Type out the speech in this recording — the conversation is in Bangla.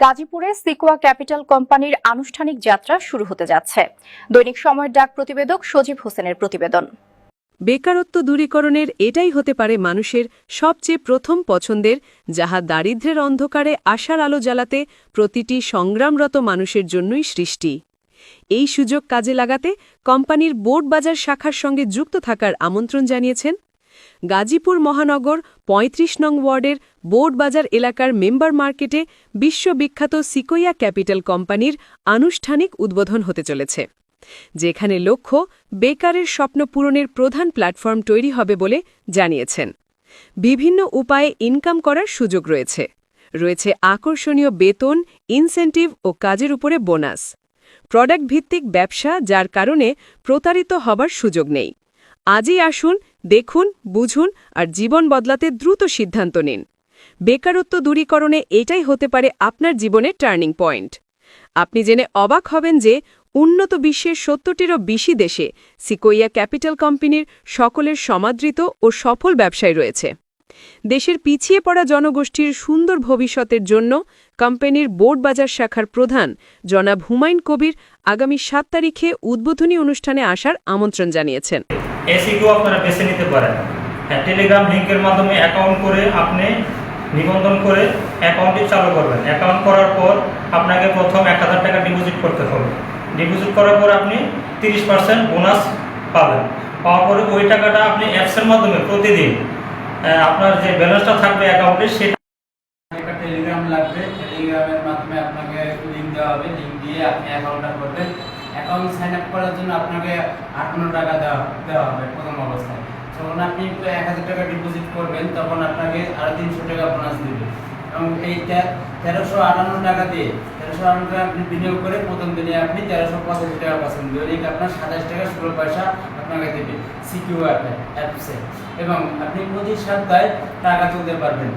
গাজীপুরে সিকোয়া ক্যাপিটাল কোম্পানির আনুষ্ঠানিক যাত্রা শুরু হতে যাচ্ছে। দৈনিক সময়ের ডাক প্রতিবেদক সজীব হোসেনের প্রতিবেদন। বেকারত্ব দূরীকরণের এটাই হতে পারে মানুষের সবচেয়ে প্রথম পছন্দের, যাহা দারিদ্র্যের অন্ধকারে আশার আলো জ্বালাতে প্রতিটি সংগ্রামরত মানুষের জন্যই সৃষ্টি। এই সুযোগ কাজে লাগাতে কোম্পানির বোর্ড বাজার শাখার সঙ্গে যুক্ত থাকার আমন্ত্রণ জানিয়েছেন গাজীপুর মহানগর ৩৫ নং ওয়ার্ডের বোর্ড বাজার এলাকার মেম্বার মার্কেটে বিশ্ববিখ্যাত সিকোয়া ক্যাপিটাল কোম্পানির আনুষ্ঠানিক উদ্বোধন হতে চলেছে, যেখানে লক্ষ্য বেকারের স্বপ্ন পূরণের প্রধান প্ল্যাটফর্ম তৈরি হবে বলে জানিয়েছেন। বিভিন্ন উপায়ে ইনকাম করার সুযোগ রয়েছে। রয়েছে আকর্ষণীয় বেতন, ইনসেন্টিভ ও কাজের উপরে বোনাস। প্রোডাক্ট ভিত্তিক ব্যবসা, যার কারণে প্রতারিত হবার সুযোগ নেই। আজই আসুন, দেখুন, বুঝুন আর জীবন বদলাতে দ্রুত সিদ্ধান্ত নিন। বেকারত্ব দূরীকরণে এটাই হতে পারে আপনার জীবনের টার্নিং পয়েন্ট। আপনি জেনে অবাক হবেন যে উন্নত বিশ্বের সত্তরটিরও বেশি দেশে সিকোইয়া ক্যাপিটাল কোম্পানির সকলের সমাদৃত ও সফল ব্যবসায় রয়েছে। দেশের পিছিয়ে পড়া জনগোষ্ঠীর সুন্দর ভবিষ্যতের জন্য কোম্পানির বোর্ড বাজার শাখার প্রধান জনাব হুমায়ুন কবির আগামী সাত তারিখে উদ্বোধনী অনুষ্ঠানে আসার আমন্ত্রণ জানিয়েছেন। হ্যাঁ টেলিগ্রাম লিঙ্কের মাধ্যমে অ্যাকাউন্ট করে আপনি নিবন্ধন করে অ্যাকাউন্টটি চালু করবেন। অ্যাকাউন্ট করার পর আপনাকে প্রথম এক হাজার টাকা ডিপোজিট করতে হবে। ডিপোজিট করার পর আপনি তিরিশ পার্সেন্ট বোনাস পাবেন। পাওয়ার পরে ওই টাকাটা আপনি অ্যাপসের মাধ্যমে প্রতিদিন আপনার যে ব্যালেন্সটা থাকবে অ্যাকাউন্টে সেটা একটা টেলিগ্রাম লাগবে। টেলিগ্রামের মাধ্যমে আপনাকে লিঙ্ক দেওয়া হবে। লিঙ্ক দিয়ে আপনি অ্যাকাউন্টটা করবেন। অ্যাকাউন্ট সাইন আপ করার জন্য আপনাকে আটান্ন টাকা দেওয়া দেওয়া হবে প্রথম অবস্থায়। যখন আপনি এক হাজার টাকা ডিপোজিট করবেন, তখন আপনাকে আরও তিনশো টাকা বোনাস দেবে। এবং এই তেরোশো আটান্ন টাকা দিয়ে বিনিয়োগ করে প্রথম দিনে আপনি তেরোশো পঁচাশি টাকা পাচ্ছেন। দৈনিক আপনার সাতাশ টাকা ষোলো পয়সা আপনাকে দেবে সিকিউ অ্যাপে অ্যাপসে এবং আপনি প্রতি সপ্তাহে টাকা তুলতে পারবেন।